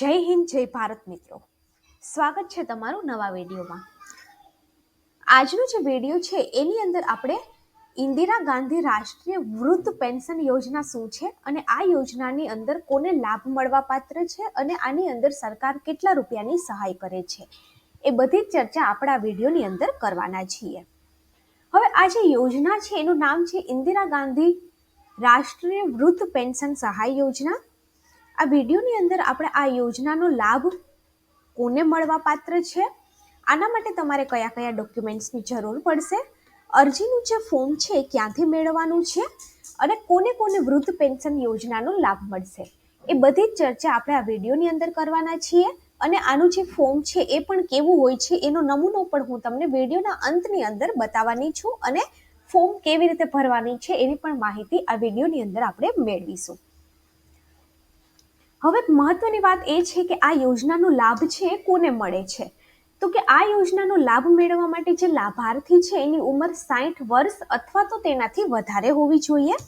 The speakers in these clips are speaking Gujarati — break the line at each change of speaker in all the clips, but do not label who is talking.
જય હિન્દ, જય ભારત મિત્રો. સ્વાગત છે તમારું નવા વિડીયોમાં. આજનો જે વીડિયો છે, એની અંદર આપણે ઇન્દિરા ગાંધી રાષ્ટ્રીય વૃદ્ધ પેન્શન યોજના શું છે અને આ યોજનાની અંદર કોને લાભ મળવા પાત્ર છે અને આની અંદર સરકાર કેટલા રૂપિયાની સહાય કરે છે, એ બધી જ ચર્ચા આપણા વિડીયોની અંદર કરવાના છીએ. હવે આ જે યોજના છે, એનું નામ છે ઇન્દિરા ગાંધી રાષ્ટ્રીય વૃદ્ધ પેન્શન સહાય યોજના. આ વિડીયોની અંદર આપણે આ યોજનાનો લાભ કોને મળવા પાત્ર છે? આના માટે તમારે કયા કયા ડોક્યુમેન્ટ્સની જરૂર પડશે? અરજીનું જે ફોર્મ છે એ ક્યાંથી મેળવવાનું છે? અને કોને કોને વૃદ્ધ પેન્શન યોજનાનો લાભ મળશે? એ બધી જ ચર્ચા આપણે આ વિડીયોની અંદર કરવાના છીએ. અને આનું જે ફોર્મ છે એ પણ કેવું હોય છે એનો નમૂનો પણ હું તમને વિડીયોના અંતની અંદર બતાવવાની છું. અને ફોર્મ કેવી રીતે ભરવાની છે એની પણ માહિતી આ વિડીયોની અંદર આપણે મેળવીશું. હવે મહત્વની વાત એ છે કે આ યોજનાનો લાભ છે એ કોને મળે છે? તો કે આ યોજનાનો લાભ મેળવવા માટે જે લાભાર્થી છે એની ઉંમર સાઠ વર્ષ અથવા તો તેનાથી વધારે હોવી જોઈએ.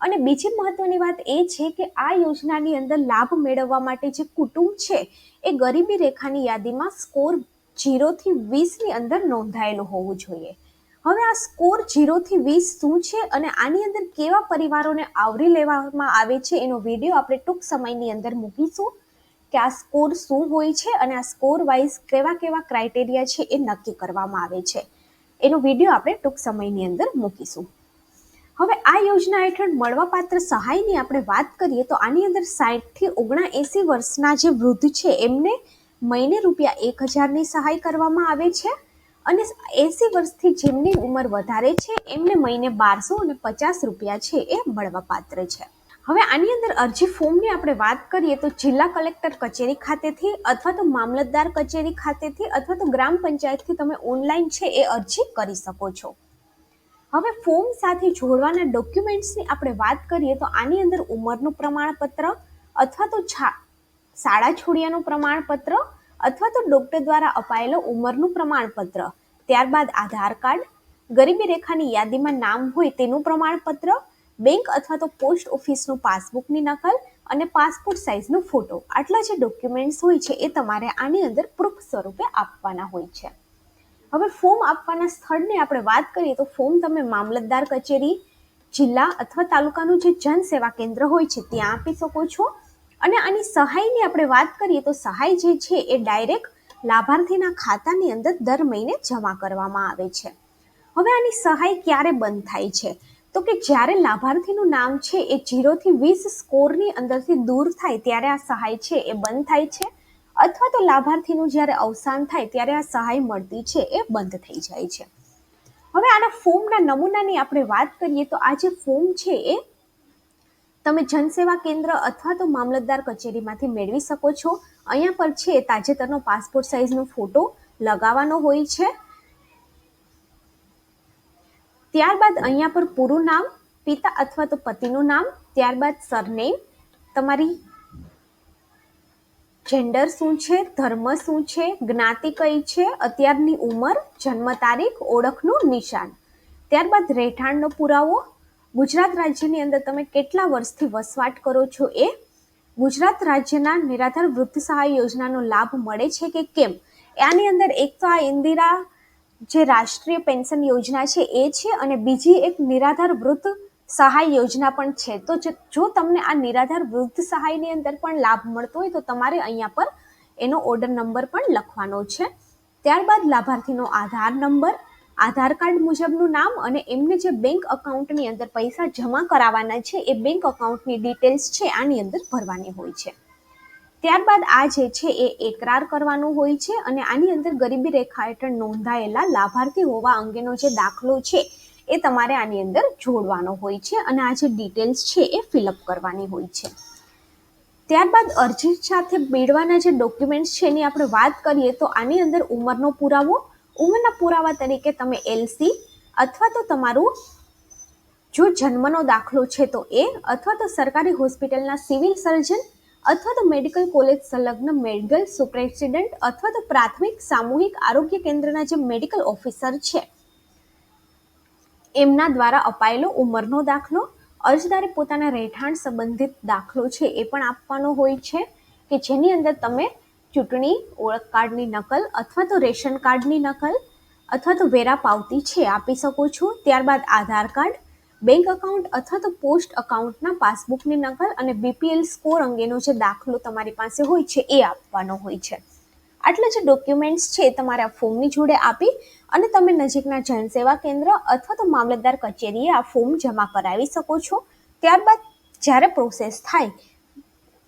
અને બીજી મહત્વની વાત એ છે કે આ યોજનાની અંદર લાભ મેળવવા માટે જે કુટુંબ છે એ ગરીબી રેખાની યાદીમાં સ્કોર જીરોથી વીસની અંદર નોંધાયેલું હોવું જોઈએ. હવે આ સ્કોર જીરોથી વીસ શું છે અને આની અંદર કેવા પરિવારોને આવરી લેવામાં આવે છે એનો વીડિયો આપણે ટૂંક સમયની અંદર મૂકીશું કે આ સ્કોર શું હોય છે અને આ સ્કોર વાઇઝ કેવા કેવા ક્રાઇટેરિયા છે એ નક્કી કરવામાં આવે છે. એનો વીડિયો આપણે ટૂંક સમયની અંદર મૂકીશું. હવે આ યોજના હેઠળ મળવાપાત્ર સહાયની આપણે વાત કરીએ તો આની અંદર સાઠથી ઓગણા એંસી વર્ષના જે વૃદ્ધ છે એમને મહિને રૂપિયા એક હજારની સહાય કરવામાં આવે છે. અને એસી વર્ષથી જેમની ઉંમર વધારે છે, એમને મહિને બારસો અને પચાસ રૂપિયા છે એ મળવાપાત્ર છે. હવે આની અંદર અરજી ફોર્મની આપણે વાત કરીએ તો જિલ્લા કલેક્ટર કચેરી ખાતેથી અથવા તો મામલતદાર કચેરી ખાતેથી અથવા તો ગ્રામ પંચાયતથી તમે ઓનલાઈન છે એ અરજી કરી શકો છો. હવે ફોર્મ સાથે જોડવાના ડોક્યુમેન્ટ્સની આપણે વાત કરીએ તો આની અંદર ઉંમરનું પ્રમાણપત્ર અથવા તો શાળા છોડ્યાનું પ્રમાણપત્ર અથવા તો ડૉક્ટર દ્વારા અપાયેલો ઉંમરનું પ્રમાણપત્ર, ત્યારબાદ આધાર કાર્ડ, ગરીબી રેખાની યાદીમાં નામ હોય તેનું પ્રમાણપત્ર, બેંક અથવા તો પોસ્ટ ઓફિસનું પાસબુકની નકલ અને પાસપોર્ટ સાઇઝનો ફોટો આટલા જે ડોક્યુમેન્ટ્સ હોય છે એ તમારે આની અંદર પ્રૂફ સ્વરૂપે આપવાના હોય છે. હવે ફોર્મ આપવાના સ્થળની આપણે વાત કરીએ તો ફોર્મ તમે મામલતદાર કચેરી, જિલ્લા અથવા તાલુકાનું જે જન સેવા કેન્દ્ર હોય છે, ત્યાં આપી શકો છો. અને આની સહાયની આપણે વાત કરીએ તો સહાય જે છે એ ડાયરેક્ટ લાભાર્થીના ખાતાની અંદર દર મહિને જમા કરવામાં આવે છે. હવે આની સહાય ક્યારે બંધ થાય છે? તો કે જ્યારે લાભાર્થીનું નામ છે એ જીરોથી વીસ સ્કોરની અંદરથી દૂર થાય ત્યારે આ સહાય છે એ બંધ થાય છે? અથવા તો લાભાર્થીનું જ્યારે અવસાન થાય ત્યારે આ સહાય મળતી છે એ બંધ થઈ જાય છે. હવે આના ફોર્મના નમૂનાની આપણે વાત કરીએ તો આ જે ફોર્મ છે એ તમે જનસેવા કેન્દ્ર અથવા તો મામલતદાર કચેરીમાંથી મેળવી શકો છો. અહીંયા પર છે તાજેતરનો પાસપોર્ટ સાઇઝનો ફોટો લગાવવાનો હોય છે. ત્યારબાદ અહીંયા પર પૂરું નામ, પિતા અથવા તો પતિનું નામ, ત્યારબાદ સરનેમ, તમારી જેન્ડર શું છે, ધર્મ શું છે, જ્ઞાતિ કઈ છે, અત્યારની ઉંમર, જન્મ તારીખ, ઓળખનું નિશાન. ત્યારબાદ રહેઠાણનો પુરાવો ગુજરાત રાજ્યની અંદર તમે કેટલા વર્ષથી વસવાટ કરો છો એ ગુજરાત રાજ્યના નિરાધાર વૃદ્ધ સહાય યોજનાનો લાભ મળે છે કે કેમ? આની અંદર એક તો આ ઇન્દિરા જે રાષ્ટ્રીય પેન્શન યોજના છે એ છે અને બીજી એક નિરાધાર વૃદ્ધ સહાય યોજના પણ છે. તો જો તમને આ નિરાધાર વૃદ્ધ સહાયની અંદર પણ લાભ મળતો હોય તો તમારે અહીંયા પર એનો ઓર્ડર નંબર પણ લખવાનો છે. ત્યારબાદ લાભાર્થીનો આધાર નંબર આધાર કાર્ડ મુજબનું નામ અને એમને જે બેંક અકાઉન્ટની અંદર પૈસા જમા કરાવવાના છે, એ બેંક અકાઉન્ટની ડિટેલ્સ છે, આની અંદર ભરવાની હોય છે. ત્યારબાદ આ જે છે, એ એકરાર કરવાનું હોય છે અને આની અંદર ગરીબી રેખા હેઠળ નોંધાયેલા લાભાર્થી હોવા અંગેનો જે દાખલો છે, એ તમારે આની અંદર જોડવાનો હોય છે અને આ જે ડિટેલ્સ છે, એ ફિલઅપ કરવાની હોય છે. ત્યારબાદ અરજી સાથે મેળવાના જે ડોક્યુમેન્ટ્સ છે, એની આપણે વાત કરીએ તો આની અંદર ઉંમરનો પુરાવો ઉંમરના પુરાવા તરીકે તમે એલસી અથવા તો તમારું જો જન્મનો દાખલો છે તો એ અથવા તો સરકારી હોસ્પિટલના સિવિલ સર્જન અથવા તો મેડિકલ કોલેજ સંલગ્ન મેડિકલ સુપ્રેસિડેન્ટ અથવા તો પ્રાથમિક સામૂહિક આરોગ્ય કેન્દ્રના જે મેડિકલ ઓફિસર છે, એમના દ્વારા અપાયેલો ઉંમરનો દાખલો, અરજદારે પોતાના રહેઠાણ સંબંધિત દાખલો છે એ પણ આપવાનો હોય છે કે જેની અંદર તમે ચૂંટણી ઓળખ કાર્ડની નકલ અથવા તો રેશન કાર્ડની નકલ અથવા તો વેરા પાવતી છે, આપી શકો છો. ત્યારબાદ આધાર કાર્ડ, બેંક અકાઉન્ટ અથવા તો પોસ્ટ અકાઉન્ટના પાસબુકની નકલ અને બીપીએલ સ્કોર અંગેનો જે દાખલો તમારી પાસે હોય છે, એ આપવાનો હોય છે. આટલા જે ડોક્યુમેન્ટ્સ છે, તમારે ફોર્મની જોડે આપી અને તમે નજીકના જનસેવા કેન્દ્ર અથવા તો મામલતદાર કચેરીએ આ ફોર્મ જમા કરાવી શકો છો. ત્યારબાદ જ્યારે પ્રોસેસ થાય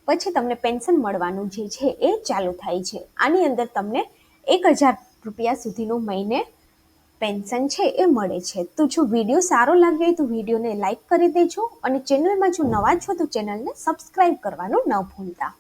પછી તમને પેન્શન મળવાનું જે છે એ ચાલુ થાય છે. આની અંદર તમને એક હજાર રૂપિયા સુધીનું મહિને પેન્શન છે એ મળે છે. તો જો વીડિયો સારો લાગે તો વિડીયોને લાઇક કરી દેજો અને ચેનલમાં જો નવા છો તો ચેનલને સબસ્ક્રાઈબ કરવાનું ન ભૂલતા.